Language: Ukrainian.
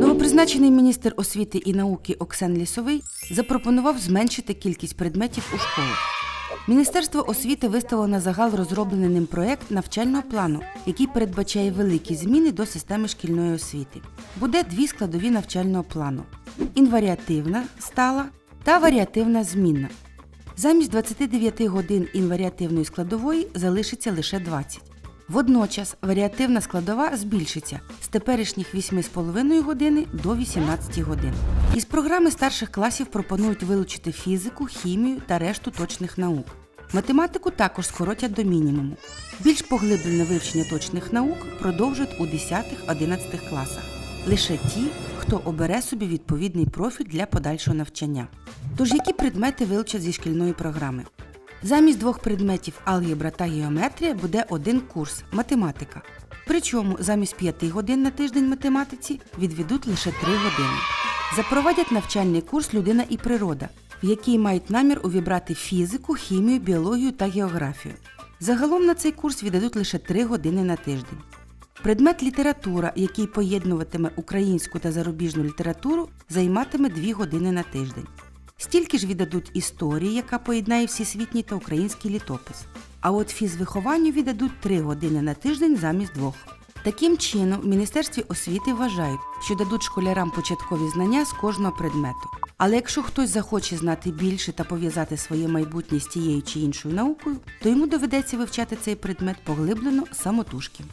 Новопризначений міністр освіти і науки Оксен Лісовий запропонував зменшити кількість предметів у школах. Міністерство освіти виставило на загал розроблений ним проект навчального плану, який передбачає великі зміни до системи шкільної освіти. Буде дві складові навчального плану: інваріативна стала та варіативна змінна. Замість 29 годин інваріативної складової залишиться лише 20. Водночас варіативна складова збільшиться з теперішніх 8,5 години до 18 годин. Із програми старших класів пропонують вилучити фізику, хімію та решту точних наук. Математику також скоротять до мінімуму. Більш поглиблене вивчення точних наук продовжують у 10-11 класах. Лише ті, хто обере собі відповідний профіль для подальшого навчання. Тож які предмети вилучать зі шкільної програми? Замість двох предметів алгебра та геометрія буде один курс математика. Причому замість п'яти годин на тиждень математиці відведуть лише три години. Запровадять навчальний курс Людина і природа, в який мають намір увібрати фізику, хімію, біологію та географію. Загалом на цей курс віддадуть лише три години на тиждень. Предмет література, який поєднуватиме українську та зарубіжну літературу, займатиме 2 години на тиждень. Стільки ж віддадуть історії, яка поєднає всесвітній та український літопис. А от фізвихованню віддадуть 3 години на тиждень замість двох. Таким чином, в Міністерстві освіти вважають, що дадуть школярам початкові знання з кожного предмету. Але якщо хтось захоче знати більше та пов'язати своє майбутнє з тією чи іншою наукою, то йому доведеться вивчати цей предмет поглиблено самотужки.